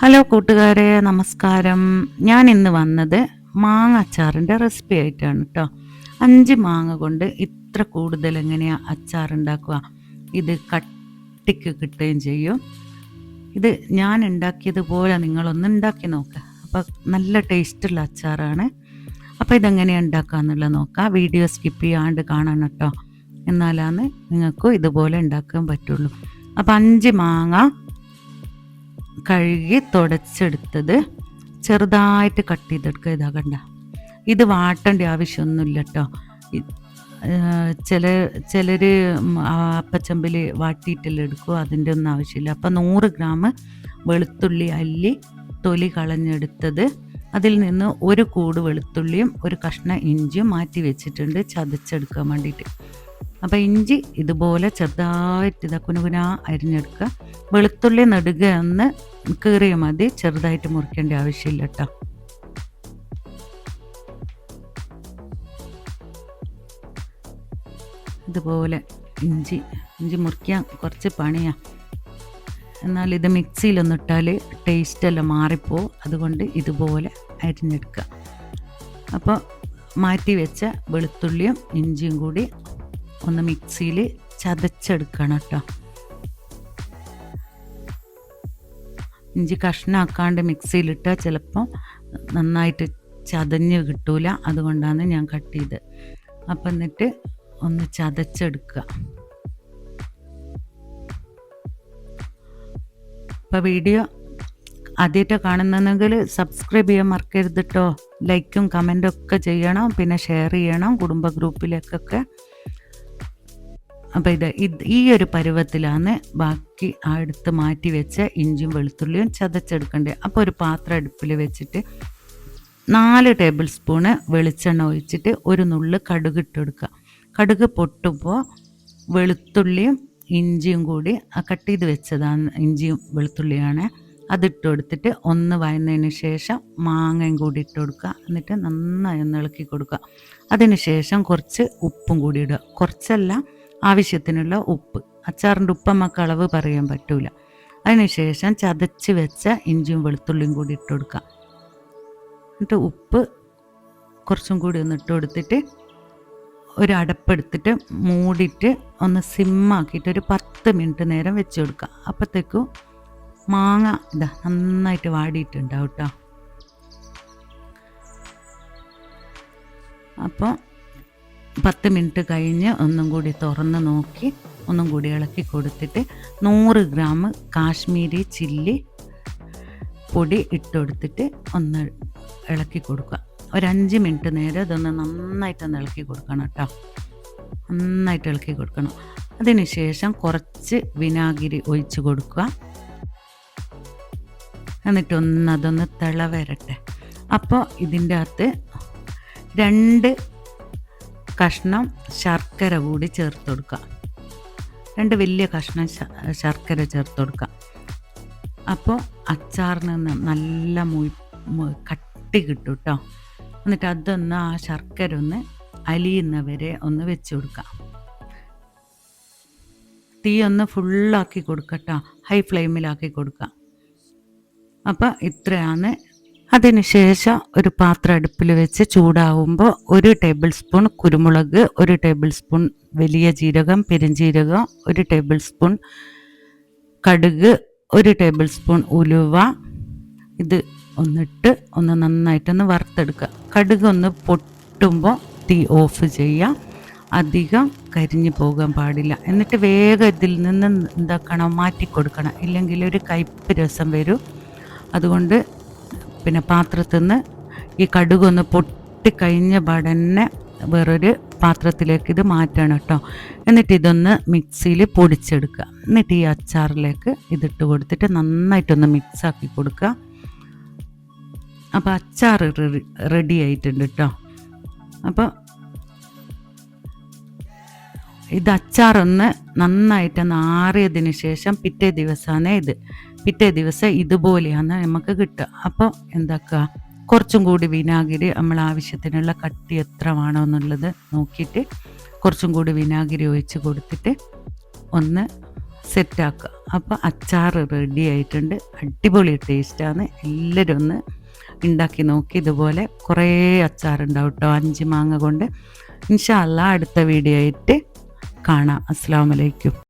Hello കൂട്ടുകാരെ നമസ്കാരം. ഞാൻ ഇന്ന് വന്നത് മാങ്ങ അച്ചാറിന്റെ റെസിപ്പി ആയിട്ടാണ് കേട്ടോ അഞ്ച് മാങ്ങ കൊണ്ട് ഇത്ര കൂടുതൽ എങ്ങനെയാണ് അച്ചാർ ഉണ്ടാക്കുക? ഇത് കട്ടിക്ക് കിട്ടുകയും ചെയ്യും. ഇത് ഞാൻ ഉണ്ടാക്കിയതുപോലെ നിങ്ങളൊന്ന് ഉണ്ടാക്കി നോക്കുക അപ്പോൾ നല്ല ടേസ്റ്റുള്ള അച്ചാറാണ്. അപ്പോൾ ഇതെങ്ങനെയാണ് ഉണ്ടാക്കുക എന്നുള്ളത് നോക്കാം. വീഡിയോ സ്കിപ്പ് ചെയ്യാണ്ട് കാണണം കേട്ടോ എന്നാലാണ് നിങ്ങൾക്കും ഇതുപോലെ ഉണ്ടാക്കാൻ പറ്റുള്ളൂ. അപ്പോൾ അഞ്ച് മാങ്ങ കഴുകി തുടച്ചെടുത്തത് ചെറുതായിട്ട് കട്ട് ചെയ്തെടുക്കുക. ഇതാ കണ്ട. ഇത് വാട്ടേണ്ട ആവശ്യമൊന്നുമില്ല കേട്ടോ ചില ചിലർ അപ്പച്ചമ്പിൽ വാട്ടിയിട്ടെല്ലാം എടുക്കും. അതിന്റെ ഒന്നും ആവശ്യമില്ല. അപ്പം നൂറ് ഗ്രാം വെളുത്തുള്ളി അല്ലി തൊലി കളഞ്ഞെടുത്തത്. അതിൽ നിന്ന് ഒരു കൂട് വെളുത്തുള്ളിയും ഒരു കഷ്ണ ഇഞ്ചിയും മാറ്റി വെച്ചിട്ടുണ്ട്. ചതച്ചെടുക്കാൻ വേണ്ടിയിട്ട്. അപ്പോൾ ഇഞ്ചി ഇതുപോലെ ചെറുതായിട്ട് ഇതാ കുനുകുന അരിഞ്ഞെടുക്കുക. വെളുത്തുള്ളി നെടുക ഒന്ന് കീറിയ മതി. ചെറുതായിട്ട് മുറിക്കേണ്ട ആവശ്യമില്ല കേട്ടോ. ഇതുപോലെ ഇഞ്ചി ഇഞ്ചി മുറിക്കാൻ കുറച്ച് പണിയാണ് എന്നാൽ ഇത് മിക്സിയിലൊന്നിട്ടാൽ ടേസ്റ്റ് എല്ലാം മാറിപ്പോവും. അതുകൊണ്ട് ഇതുപോലെ അരിഞ്ഞെടുക്കുക. അപ്പോൾ മാറ്റി വെച്ച വെളുത്തുള്ളിയും ഇഞ്ചിയും കൂടി ഒന്ന് മിക്സിയിൽ ചതച്ചെടുക്കണം കേട്ടോ. ഇഞ്ചി കഷ്ണാക്കാണ്ട് മിക്സിയിലിട്ടാൽ ചിലപ്പോൾ നന്നായിട്ട് ചതഞ്ഞ് കിട്ടൂല. അതുകൊണ്ടാണ് ഞാൻ കട്ട് ചെയ്ത്. അപ്പം എന്നിട്ട് ഒന്ന് ചതച്ചെടുക്കുക. അപ്പോൾ വീഡിയോ ആദ്യമായിട്ട് കാണുന്നെങ്കിൽ സബ്സ്ക്രൈബ് ചെയ്യാൻ മറക്കരുത് കേട്ടോ ലൈക്കും കമന്റും ഒക്കെ ചെയ്യണം. പിന്നെ ഷെയർ ചെയ്യണം. കുടുംബ ഗ്രൂപ്പിലേക്കൊക്കെ അപ്പോൾ ഇത് ഈ ഒരു പരുവത്തിലാണ് ബാക്കി ആ എടുത്ത് മാറ്റി വെച്ച ഇഞ്ചിയും വെളുത്തുള്ളിയും ചതച്ചെടുക്കേണ്ടത് അപ്പോൾ ഒരു പാത്രം അടുപ്പിൽ വെച്ചിട്ട് നാല് ടേബിൾ സ്പൂണ് വെളിച്ചെണ്ണ ഒഴിച്ചിട്ട് ഒരു നുള്ള് കടുക് ഇട്ടെടുക്കുക. കടുക് പൊട്ടുമ്പോൾ വെളുത്തുള്ളിയും ഇഞ്ചിയും കൂടി കട്ട് ചെയ്ത് വെച്ചതാണ് ഇഞ്ചിയും വെളുത്തുള്ളിയാണ്. അതിട്ട് കൊടുത്തിട്ട് ഒന്ന് വയന്നതിന് ശേഷം മാങ്ങയും കൂടി ഇട്ട് കൊടുക്കുക എന്നിട്ട് നന്നായി ഒന്ന് ഇളക്കി കൊടുക്കുക. അതിന് ശേഷം കുറച്ച് ഉപ്പും കൂടി ഇടുക. കുറച്ചല്ല ആവശ്യത്തിനുള്ള ഉപ്പ്. അച്ചാറിന്റെ ഉപ്പ് നമുക്ക് അളവ് പറയാൻ പറ്റൂല. അതിനുശേഷം ചതച്ച് വെച്ച ഇഞ്ചിയും വെളുത്തുള്ളിയും കൂടി ഇട്ട് കൊടുക്കുക. എന്നിട്ട് ഉപ്പ് കുറച്ചും കൂടി ഒന്ന് ഇട്ട് കൊടുത്തിട്ട് ഒരു അടപ്പെടുത്തിട്ട് മൂടിയിട്ട് ഒന്ന് സിമ്മാക്കിയിട്ട് ഒരു പത്ത് മിനിറ്റ് നേരം വെച്ച് കൊടുക്കുക. അപ്പോഴത്തേക്കും മാങ്ങ ഇതാ നന്നായിട്ട് വാടിയിട്ടുണ്ടാവും കേട്ടോ. അപ്പോൾ പത്ത് മിനിറ്റ് കഴിഞ്ഞ് ഒന്നും കൂടി തുറന്ന് നോക്കി ഒന്നും കൂടി ഇളക്കി കൊടുത്തിട്ട് നൂറ് ഗ്രാം കാശ്മീരി ചില്ലി പൊടി ഇട്ടുകൊടുത്തിട്ട് ഒന്ന് ഇളക്കി കൊടുക്കുക. ഒരു അഞ്ച് മിനിറ്റ് നേരം ഇതൊന്ന് നന്നായിട്ടൊന്ന് ഇളക്കി കൊടുക്കണം കേട്ടോ. നന്നായിട്ട് ഇളക്കി കൊടുക്കണം. അതിന് ശേഷം കുറച്ച് വിനാഗിരി ഒഴിച്ച് കൊടുക്കുക. എന്നിട്ടൊന്ന് അതൊന്ന് തിള അപ്പോൾ ഇതിന്റെ അകത്ത് രണ്ട് കഷ്ണം ശർക്കര കൂടി ചേർത്ത് കൊടുക്കുക. രണ്ട് വലിയ കഷ്ണം ശർക്കര ചേർത്ത് കൊടുക്കുക. അപ്പോൾ അച്ചാറിന് നല്ല മുയ് കട്ടി കിട്ടും കേട്ടോ. എന്നിട്ട് അതൊന്ന് ആ ശർക്കര ഒന്ന് അലിയുന്നവരെ ഒന്ന് വെച്ച് കൊടുക്കാം തീ ഒന്ന് ഫുള്ളാക്കി കൊടുക്കട്ടോ ഹൈ ഫ്ലെയിമിലാക്കി കൊടുക്കുക. അപ്പോൾ ഇത്രയാണ് അതിനുശേഷം ഒരു പാത്രം അടുപ്പിൽ വെച്ച് ചൂടാവുമ്പോൾ ഒരു ടേബിൾ സ്പൂൺ കുരുമുളക് ഒരു ടേബിൾ സ്പൂൺ വലിയ ജീരകം പെരുംജീരകം ഒരു ടേബിൾ സ്പൂൺ കടുക് ഒരു ടേബിൾ സ്പൂൺ ഉലുവ. ഇത് ഒന്നിട്ട് ഒന്ന് നന്നായിട്ടൊന്ന് വറുത്തെടുക്കുക. കടുക് ഒന്ന് പൊട്ടുമ്പോൾ തീ ഓഫ് ചെയ്യുക. അധികം കരിഞ്ഞു പോകാൻ പാടില്ല. എന്നിട്ട് വേഗം ഇതിൽ നിന്ന് എന്താക്കണം? മാറ്റി കൊടുക്കണം ഇല്ലെങ്കിൽ ഒരു കയ്പ്പ് രസം വരും. അതുകൊണ്ട് പിന്നെ പാത്രത്തിൽ നിന്ന് ഈ കടുകൊന്ന് പൊട്ടിക്കഴിഞ്ഞ പാടന്നെ വേറൊരു പാത്രത്തിലേക്ക് ഇത് മാറ്റണം കേട്ടോ എന്നിട്ട് ഇതൊന്ന് മിക്സിയിൽ പൊടിച്ചെടുക്കുക. എന്നിട്ട് ഈ അച്ചാറിലേക്ക് ഇതിട്ട് കൊടുത്തിട്ട് നന്നായിട്ടൊന്ന് മിക്സാക്കി കൊടുക്കുക. അപ്പോൾ അച്ചാർ റെഡി ആയിട്ടുണ്ട് കേട്ടോ അപ്പോൾ ഇത് അച്ചാറൊന്ന് നന്നായിട്ടൊന്ന് ആറിയതിന് ശേഷം പിറ്റേ ദിവസമാണ് ഇത്. പിറ്റേ ദിവസം ഇതുപോലെയാണ് നമുക്ക് കിട്ടുക. അപ്പോൾ എന്താക്കുക? കുറച്ചും കൂടി വിനാഗിരി നമ്മൾ ആവശ്യത്തിനുള്ള കട്ടി എത്ര വേണോ എന്നുള്ളത് നോക്കിയിട്ട് കുറച്ചും കൂടി വിനാഗിരി ഒഴിച്ച് കൊടുത്തിട്ട് ഒന്ന് സെറ്റാക്കുക. അപ്പോൾ അച്ചാർ റെഡി ആയിട്ടുണ്ട്. അടിപൊളി ടേസ്റ്റാണ്. എല്ലാവരും ഒന്ന് ഉണ്ടാക്കി നോക്കി ഇതുപോലെ കുറേ അച്ചാറുണ്ടാവും കേട്ടോ. അഞ്ച് മാങ്ങ കൊണ്ട്. ഇൻഷാല്ല അടുത്ത വീഡിയോ ആയിട്ട് കാണാം. അസ്സാം വലൈക്കും